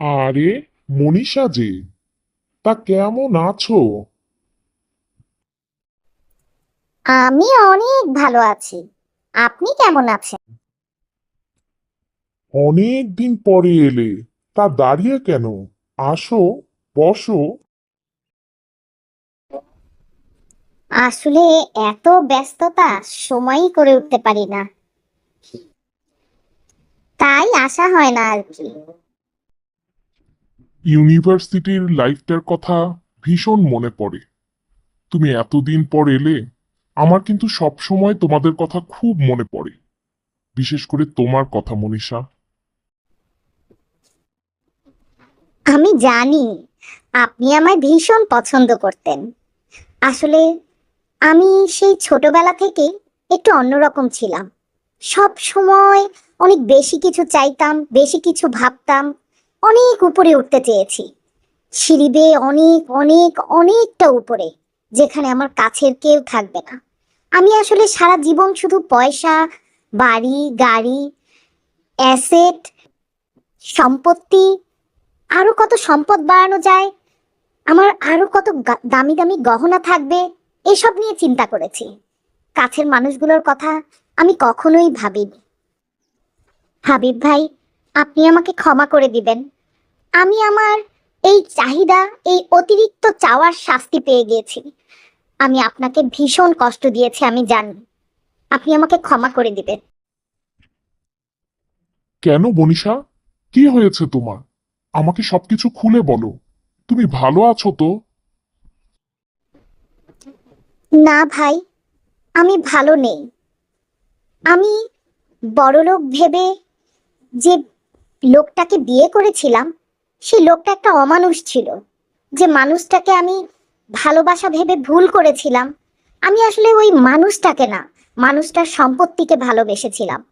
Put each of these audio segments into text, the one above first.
আরে মনীষা যে তা কেমন আছো? আমি অনেক ভালো আছি। আপনি কেমন আছেন? অনেক দিন পরে এলে তা দাঁড়িয়ে কেন? আসো বসো। আসলে এত ব্যস্ততা সময়ই করে উঠতে পারি না। তাই আসা হয় না আর কি। ইউনিভার্সিটির লাইফটার কথা ভীষণ মনে পড়ে। তুমি এতদিন পর এলে, আমার কিন্তু সব সময় তোমাদের কথা খুব মনে পড়ে। বিশেষ করে তোমার কথা, মনীষা। আমি জানি আপনি আমায় ভীষণ পছন্দ করতেন। আসলে আমি সেই ছোটবেলা থেকে একটু অন্যরকম ছিলাম। সব সময় অনেক বেশি কিছু চাইতাম, বেশি কিছু ভাবতাম অনেক উপরে উঠতে চেয়েছি। সিঁড়ি বেয়ে অনেক অনেক, অনেকটা উপরে, যেখানে আমার কাছের কেউ থাকবে না। আমি আসলে সারা জীবন শুধু পয়সা, বাড়ি, গাড়ি, অ্যাসেট, সম্পত্তি, আরও কত সম্পদ বাড়ানো যায়, আমার আরও কত দামি দামি গহনা থাকবে, এসব নিয়ে চিন্তা করেছি। কাছের মানুষগুলোর কথা আমি কখনোই ভাবিনি। হাবিব ভাই আপনি আমাকে ক্ষমা করে দিবেন। আমি আমার এই চাহিদা এই অতিরিক্ত চাওয়ার শাস্তি পেয়ে গিয়েছি। আমি আপনাকে ভীষণ কষ্ট দিয়েছি আমি জানি। আপনি আমাকে ক্ষমা করে দিবেন। কেন মনীষা কি হয়েছে তোমার? আমাকে সবকিছু খুলে বলো। তুমি ভালো আছো তো? না ভাই আমি ভালো নেই। আমি বড়লোক ভেবে যে লোকটাকে বিয়ে করেছিলাম, সেই লোকটা একটা অমানুষ ছিল। যে মানুষটাকে আমি ভালোবাসা ভেবে ভুল করেছিলাম, আমি আসলে ওই মানুষটাকে না, মানুষটার সম্পত্তিকে ভালোবেসেছিলাম।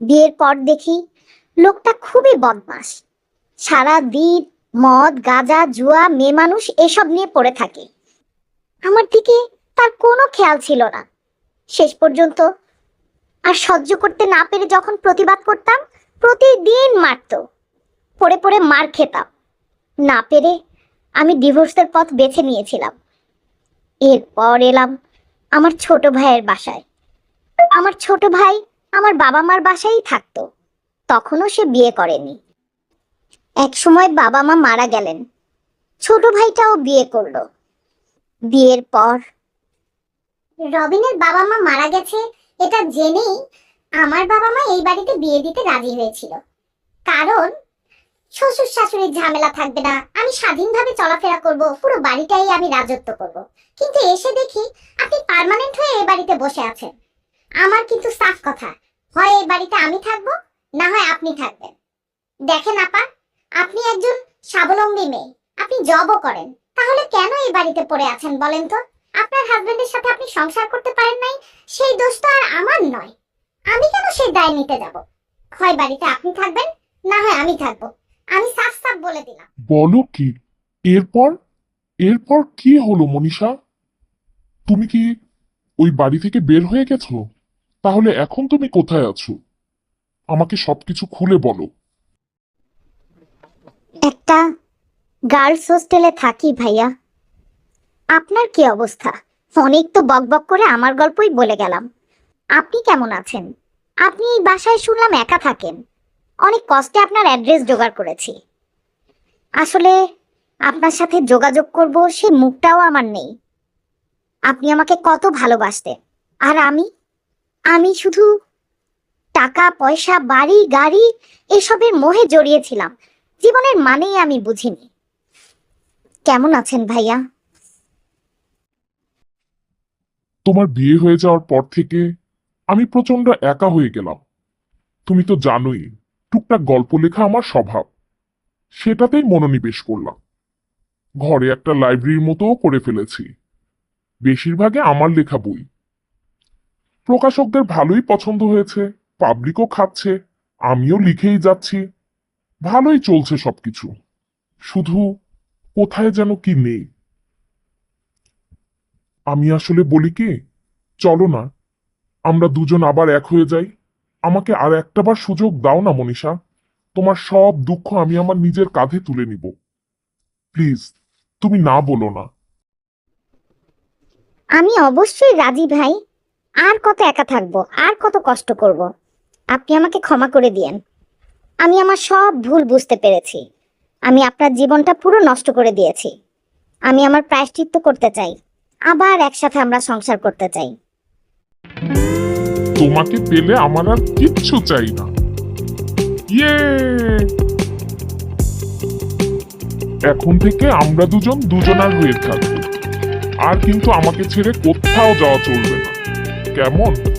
বিয়ের পর দেখি লোকটা খুবই বদমাস। সারা দিন মদ, গাঁজা, জুয়া, মেয়ে মানুষ এসব নিয়ে পড়ে থাকে। আমার দিকে তার কোনো খেয়াল ছিল না। শেষ পর্যন্ত আর সহ্য করতে না পেরে যখন প্রতিবাদ করতাম প্রতিদিন মারতো। পড়ে পড়ে মার খেতাম। না পেরে আমি ডিভোর্সের পথ বেছে নিয়েছিলাম। এরপর এলাম আমার ছোট ভাইয়ের বাসায়। আমার ছোট ভাই আমার বাবা মার বাসায় থাকতো। তখনও সে বিয়ে করেনি। এক সময় বাবা মা মারা গেলেন। ছোট ভাইটাও বিয়ে করল। বিয়ের পর রবিনের বাবা মা মারা গেছে এটা জেনেই আমার বাবা মা এই বাড়িতে বিয়ে দিতে রাজি হয়েছিল। কারণ শ্বশুর শাশুড়ির ঝামেলা থাকবে না, আমি স্বাধীনভাবে চলাফেরা করব, পুরো বাড়িটাই আমি রাজত্ব করব। কিন্তু এসে দেখি আপনি পার্মানেন্ট হয়ে এই বাড়িতে বসে আছেন। আমার কিন্তু সাফ কথা, হয় এই বাড়িতে আমি থাকব, না হয় আপনি থাকবেন। দেখেন আপা, আপনি একজন স্বাবলম্বী মেয়ে, আপনি জবও করেন, তাহলে কেন এই বাড়িতে পড়ে আছেন বলেন তো? আপনার হাজবেন্ডের সাথে আপনি সংসার করতে পারেন নাই, সেই দোষ তো আর আমার নয়। আমি কেন সেই দায় নিতে যাব? হয় বাড়িতে আপনি থাকবেন না হয় আমি থাকব। আমি সাফ সাফ বলে দিলাম। বলো কি? এরপর? এরপর কি হলো মনীষা? তুমি কি ওই বাড়ি থেকে বের হয়ে গেছো? তাহলে এখন তুমি কোথায় আছো? আমাকে সবকিছু খুলে বলো। একটা গার্লস হোস্টেলে থাকি ভাইয়া। আপনার কি অবস্থা? অনেক তো বকবক করে আমার গল্পই বলে গেলাম। আপনি কেমন আছেন? আপনি এই বাসায় শুনলাম একা থাকেন। অনেক কষ্টে আপনার অ্যাড্রেস জোগাড় করেছি। আসলে আপনার সাথে যোগাযোগ করব, সে মুখটাও আমার নেই। আপনি আমাকে কত ভালোবাসতেন। আর আমি? আমি শুধু টাকা, পয়সা, বাড়ি, গাড়ি এসবের মোহে জড়িয়েছিলাম। জীবনের মানেই আমি বুঝিনি। কেমন আছেন ভাইয়া? তোমার বিয়ে হয়ে যাওয়ার পর থেকে আমি প্রচণ্ড একা হয়ে গেলাম। তুমি তো জানোই, টুকটাক গল্প লেখা আমার স্বভাব। সেটাতেই মনোনিবেশ করলাম। ঘরে একটা লাইব্রেরির মতোও করে ফেলেছি। বেশিরভাগে আমার লেখা বই। প্রকাশকদের ভালোই পছন্দ হয়েছে, পাবলিকও খাচ্ছে, আমিও লিখেই যাচ্ছি। ভালোই চলছে সবকিছু। শুধু কোথায় যেন কি নেই। আমি আসলে বলি কি, চলো না আমরা দুজন আবার এক হয়ে যাই। আমাকে আর একটাবার সুযোগ দাও না, মনীষা। তোমার সব দুঃখ আমি আমার নিজের কাঁধে তুলে নিব। প্লিজ, তুমি না বলো না। আমি অবশ্যই রাজি ভাই। আর কত একা থাকব, আর কত কষ্ট করব। আপনি আমাকে ক্ষমা করে দিয়েন। আমি আমার সব ভুল বুঝতে পেরেছি। আমি আপনার জীবনটা পুরো নষ্ট করে দিয়েছি। আমি আমার প্রায়শ্চিত্ত করতে চাই। আবার একসাথে আমরা সংসার করতে চাই। তোমাকে পেলে আমার আর কিচ্ছু চাই না। ইয়ে এখন থেকে আমরা দুজন দুজনার হয়ে থাকব। আর কিন্তু আমাকে ছেড়ে কোথাও যাওয়া চলবে না। কেমন?